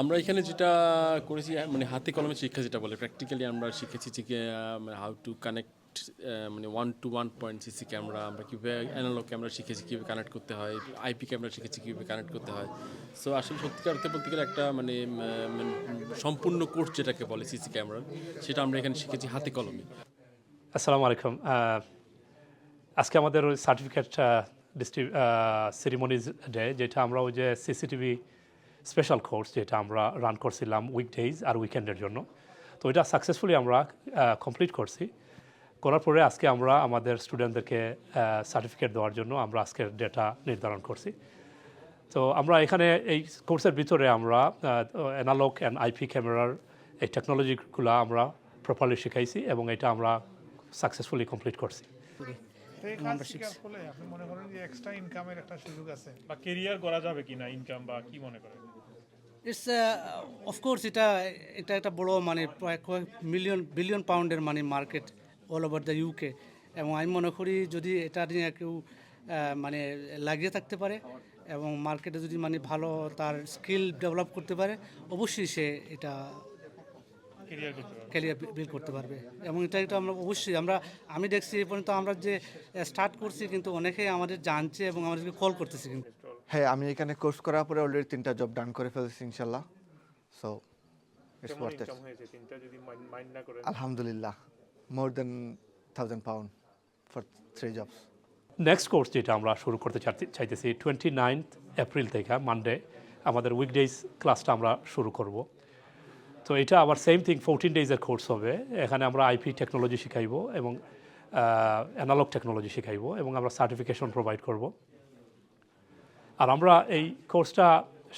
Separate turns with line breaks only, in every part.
আমরা এখানে যেটা করেছি মানে হাতে কলমে শিক্ষা যেটা বলে প্র্যাকটিক্যালি আমরা শিখেছি যে হাউ টু কানেক্ট মানে one two one point CC camera আমরা কীভাবে অ্যানালগ ক্যামেরা শিখেছি, কীভাবে কানেক্ট করতে হয় আইপি ক্যামেরা শিখেছি, কীভাবে কানেক্ট করতে হয়। সো আসলে সত্যিকার অর্থে বলতে গেলে একটা মানে মানে সম্পূর্ণ কোর্স যেটাকে বলে সিসি ক্যামেরা সেটা আমরা এখানে শিখেছি হাতে কলমে।
আসসালামু আলাইকুম। আজকে আমাদের সার্টিফিকেট ডিস্ট্রি সেরিমনিজ ডে যেটা আমরা ওই যে সিসিটিভি স্পেশাল কোর্স যেটা আমরা রান করছিলাম উইকডেজ আর উইকেন্ডের জন্য। তো এটা সাকসেসফুলি আমরা কমপ্লিট করছি। করার পরে আজকে আমরা আমাদের স্টুডেন্টদেরকে সার্টিফিকেট দেওয়ার জন্য আমরা আজকের ডেটা নির্ধারণ করছি। তো আমরা এখানে এই কোর্সের ভিতরে আমরা অ্যানালগ অ্যান্ড আইপি ক্যামেরার এই টেকনোলজিগুলো আমরা প্রপারলি শিখাইছি এবং এটা আমরা সাকসেসফুলি কমপ্লিট করছি।
আপনি মনে করেন যে এক্সট্রা ইনকামের একটা সুযোগ আছে?
বা কেরিয়ার করা যাবে কিনা ইনকাম বা কি মনে করেন?
ইটস অফকোর্স uh, এটা এটা একটা বড় মানে প্রায় কয়েক মিলিয়ন বিলিয়ন পাউন্ডের মানে market all over the UK এবং আমি মনে করি যদি এটা নিয়ে কেউ মানে লাগিয়ে থাকতে পারে এবং মার্কেটে যদি মানে ভালো তার স্কিল ডেভেলপ করতে পারে অবশ্যই সে এটা ক্যারিয়ার বিল্ড করতে পারবে। এবং এটা এটা আমরা অবশ্যই আমরা আমি দেখছি এ পর্যন্ত আমরা যে স্টার্ট করছি কিন্তু অনেকেই আমাদের জানছে এবং আমাদেরকে কল করতেছে কিন্তু।
হ্যাঁ আমি এখানে কোর্স করার পরে অলরেডি তিনটা জব ডান করে ফেলেছি ইনশাল্লাহ so it's worth it
income হয়েছে? তিনটা যদি মাইন্ড না করেন?
আলহামদুলিল্লাহ more than thousand pound for three jobs
next course যেটা আমরা শুরু করতে চাইতে- চাইতেছি টোয়েন্টি নাইনথ এপ্রিল থেকে মানডে আমাদের উইকডেজ ক্লাসটা আমরা শুরু করব। তো এটা আবার সেম থিং ফোরটিন ডেজের কোর্স হবে। এখানে আমরা আইপি টেকনোলজি শিখাইব এবং অ্যানালগ টেকনোলজি শিখাইব এবং আমরা সার্টিফিকেশন প্রোভাইড করব। আর আমরা এই কোর্সটা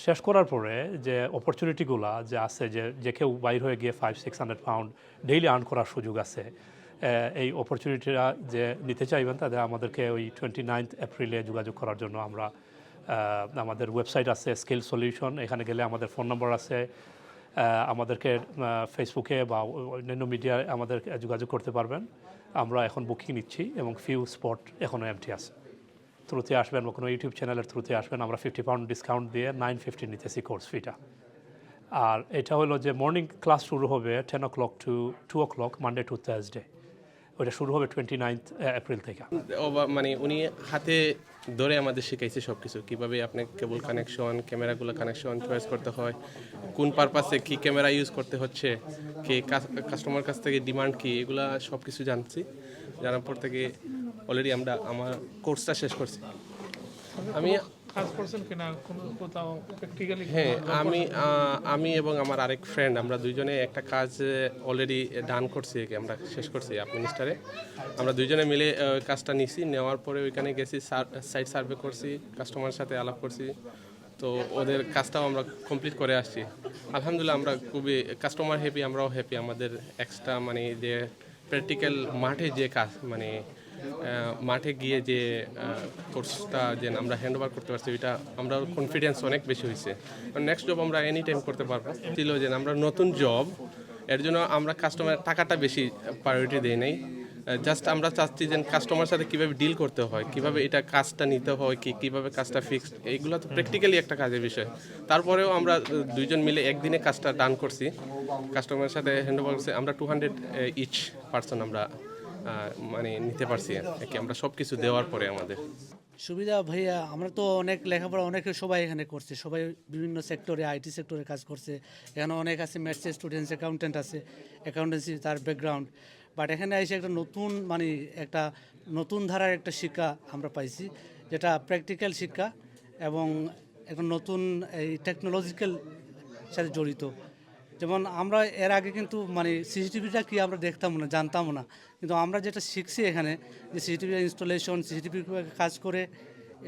শেষ করার পরে যে অপরচুনিটিগুলো যে আছে, যে যে কেউ বাইর হয়ে গিয়ে five six hundred pound daily earn করার সুযোগ আছে এই অপরচুনিটিটা যে নিতে চাইবেন তাদের আমাদেরকে ওই টোয়েন্টি নাইনথ এপ্রিলে যোগাযোগ করার জন্য আমরা আমাদের ওয়েবসাইট আছে স্কিল সলিউশন এখানে গেলে আমাদের ফোন নম্বর আছে আমাদেরকে ফেসবুকে বা অন্যান্য মিডিয়ায় আমাদের যোগাযোগ করতে পারবেন। আমরা এখন বুকিং নিচ্ছি এবং ফিউ স্পট এখনও এমটি আছে। থ্রুতে আসবেন বা কোনো ইউটিউব চ্যানেলের থ্রুতে আসবেন আমরা ফিফটি পাউন্ড ডিসকাউন্ট দিয়ে নাইন ফিফটি নিতেছি কোর্স ফিটা আর এটা হলো যে মর্নিং ক্লাস শুরু হবে ten o'clock to two o'clock Monday to Thursday ওইটা শুরু হবে টোয়েন্টি নাইনথ এপ্রিল থেকে।
মানে উনি হাতে ধরে আমাদের শিখাইছে সব কিছু কীভাবে আপনি কেবল কানেকশন ক্যামেরাগুলো কানেকশন চয়েস করতে হয়, কোন পারপাসে কি ক্যামেরা ইউজ করতে হচ্ছে, কে কাস্টমার কাছ থেকে ডিমান্ড কি, এগুলা সব কিছু জানছি। জানার পর থেকে অলরেডি আমরা, আমার কোর্সটা শেষ করছি। আমি
কাজ করছেন কিনা কোনো কোথাও প্র্যাকটিক্যালি
হ্যাঁ আমি আমি এবং আমার আরেক ফ্রেন্ড আমরা দুইজনে একটা কাজ অলরেডি ডান করছি আমরা শেষ করছি আপ মিনিস্টারে আমরা দুইজনে মিলে কাজটা নিছি নেওয়ার পরে ওইখানে গেছি সাইট সার্ভে করছি কাস্টমারের সাথে আলাপ করছি। তো ওদের কাজটাও আমরা কমপ্লিট করে আসছি। আলহামদুলিল্লাহ আমরা খুবই কাস্টমার হ্যাপি আমরাও হ্যাপি আমাদের এক্সট্রা মানে যে প্র্যাকটিক্যাল মাঠে যে কাজ মানে মাঠে গিয়ে যে কোর্সটা যে আমরা হ্যান্ড ওভার করতে পারছি, ওইটা আমরা কনফিডেন্স অনেক বেশি হয়েছে। নেক্সট জব আমরা এনি টাইম করতে পারব। ছিল যে আমরা নতুন জব এর জন্য আমরা কাস্টমার টাকাটা বেশি প্রায়োরিটি দেই নাই। জাস্ট আমরা চাচ্ছি যে কাস্টমার সাথে কীভাবে ডিল করতে হয়, কীভাবে এটা কাজটা নিতে হয়, কি, কীভাবে কাজটা ফিক্সড এইগুলো তো প্র্যাকটিক্যালি একটা কাজের বিষয়। তারপরেও আমরা দুইজন মিলে একদিনে কাজটা ডান করছি। কাস্টমারের সাথে হ্যান্ড ওভার করছি, আমরা টু হান্ড্রেড ইচ পার্সন আমরা মানে নিতে পারছি। আর কি আমরা সব কিছু দেওয়ার পরে আমাদের।
সুবিধা ভাইয়া, আমরা তো অনেক লেখাপড়া অনেকে সবাই এখানে করছে। সবাই বিভিন্ন সেক্টরে আইটি সেক্টরে কাজ করছে। এখানে অনেক আছে ম্যাথসের স্টুডেন্টস অ্যাকাউন্টেন্ট আছে। অ্যাকাউন্টেন্সি তার ব্যাকগ্রাউন্ড বাট এখানে এসে একটা নতুন মানে একটা নতুন ধারার একটা শিক্ষা আমরা পাইছি, যেটা প্র্যাকটিক্যাল শিক্ষা এবং একটা নতুন এই টেকনোলজিক্যাল সাথে জড়িত। যেমন আমরা এর আগে কিন্তু মানে সিসিটিভিটা কি আমরা দেখতাম না জানতাম না। কিন্তু আমরা যেটা শিখছি এখানে যে সিসিটিভি ইনস্টলেশন সিসিটিভি কাজ করে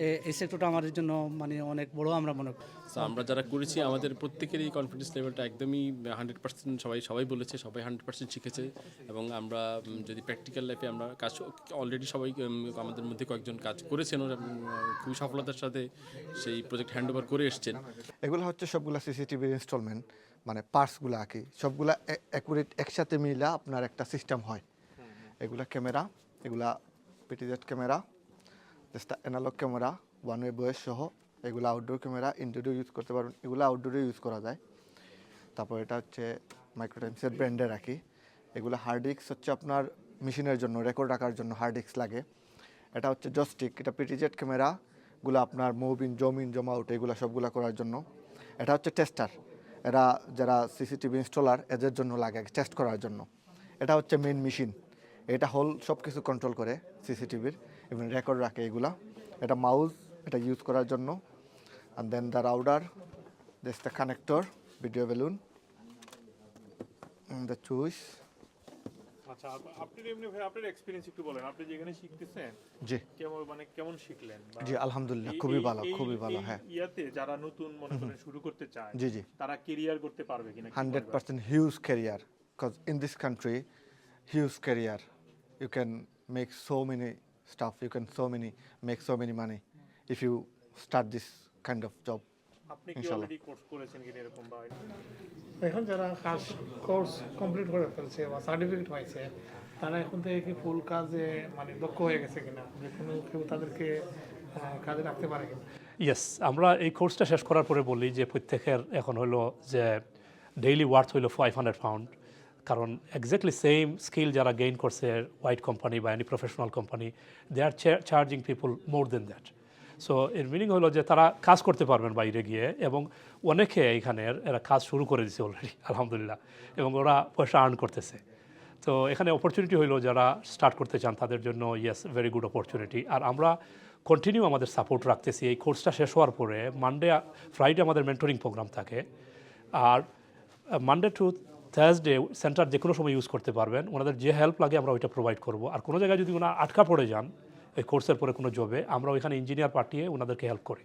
এ- এই সেক্টরটা আমাদের জন্য মানে অনেক বড় আমরা মনে করি।
আমরা যারা করেছি আমাদের প্রত্যেকেরই কনফিডেন্স লেভেলটা একদমই হান্ড্রেড পার্সেন্ট সবাই সবাই বলেছে সবাই হান্ড্রেড পার্সেন্ট শিখেছে এবং আমরা যদি প্র্যাকটিক্যাল লাইফে আমরা কাজ অলরেডি সবাই আমাদের মধ্যে কয়েকজন কাজ করেছেন খুবই সফলতার সাথে সেই প্রজেক্ট হ্যান্ড ওভার করে এসছেন।
এগুলো হচ্ছে সবগুলো সিসিটিভির ইনস্টলমেন্ট মানে পার্টসগুলো আর কি সবগুলা অ্যাকুরেট একসাথে মিলা আপনার একটা সিস্টেম হয়। এগুলা ক্যামেরা, এগুলা PTZ camera just analogue camera one way voice সহ, এগুলো আউটডোর ক্যামেরা ইনডোরে ইউজ করতে পারবেন, এগুলো আউটডোরে ইউজ করা যায়। তারপর এটা হচ্ছে মাইক্রোটাইমসের ব্র্যান্ডে রাখি এগুলো হার্ড ডিস্ক হচ্ছে আপনার মেশিনের জন্য রেকর্ড রাখার জন্য হার্ড ডিস্ক লাগে। এটা হচ্ছে জস্টিক এটা পিটিজেট ক্যামেরাগুলো আপনার মুভিন জমিন জমা আউট এগুলো সবগুলো করার জন্য। এটা হচ্ছে টেস্টার এরা যারা সিসিটিভি ইনস্টলার, এদের জন্য লাগে টেস্ট করার জন্য। এটা হচ্ছে মেন মেশিন এটা হল সব কিছু কন্ট্রোল করে সিসিটিভির এবং রেকর্ড রাখে এগুলা। এটা মাউস এটা ইউজ করার জন্য। And then the router this the connector video balun the choice
আচ্ছা আপনি এমনি ভাই আপনার এক্সপিরিয়েন্স একটু বলেন। আপনি যেখানে শিখতেছেন
জি।
কেমন মানে কেমন শিখলেন?
জি আলহামদুলিল্লাহ খুবই ভালো খুবই ভালো হ্যাঁ।
ইয়াতে যারা নতুন মনে করেন শুরু করতে চায়
জি জি।
তারা কেরিয়ার করতে পারবে কিনা কি
হান্ড্রেড
বলবেন?
Percent huge career because in this country huge career you can make so many stuff you can so many make so many money if you start this kind of job
আপনি কি already course করেছেন কিনা এরকম বা
এখন যারা কাজ course complete করে ফেলছে বা সার্টিফিকেট পাইছে, তারা এখন থেকে কি ফুল কাজে মানে দক্ষ হয়ে গেছে কিনা? যে কোনো কেউ তাদেরকে কাজে রাখতে পারে কিনা?
ইয়েস আমরা এই কোর্সটা শেষ করার পরে বলি যে প্রত্যেকের এখন হলো যে ডেইলি ওয়ার্থ হইল ফাইভ হান্ড্রেড পাউন্ড কারণ এক্স্যাক্টলি সেম স্কিল যারা গেইন করছে হোয়াইট কোম্পানি বা any professional company they are charging people more than that so এর মিনিং হলো যে তারা কাজ করতে পারবেন বাইরে গিয়ে এবং অনেকে এখানের এরা কাজ শুরু করে দিছে অলরেডি আলহামদুলিল্লাহ, এবং ওরা পয়সা আর্ন করতেছে। তো এখানে অপরচুনিটি হলো যারা স্টার্ট করতে চান তাদের জন্য ইয়েস ভেরি গুড অপরচুনিটি আর আমরা কন্টিনিউ আমাদের সাপোর্ট রাখতেছি। এই কোর্সটা শেষ হওয়ার পরে মানডে ফ্রাইডে আমাদের মেন্টরিং প্রোগ্রাম থাকে। আর মানডে টু থার্সডে সেন্টার যে কোনো সময় ইউজ করতে পারবেন। ওনাদের যে হেল্প লাগে আমরা ওইটা প্রোভাইড করব। আর কোনো জায়গায় যদি ওনারা আটকা পড়ে যান এই কোর্সের পরে কোনো জবে আমরা ওইখানে ইঞ্জিনিয়ার পাঠিয়ে ওনাদেরকে হেল্প করি।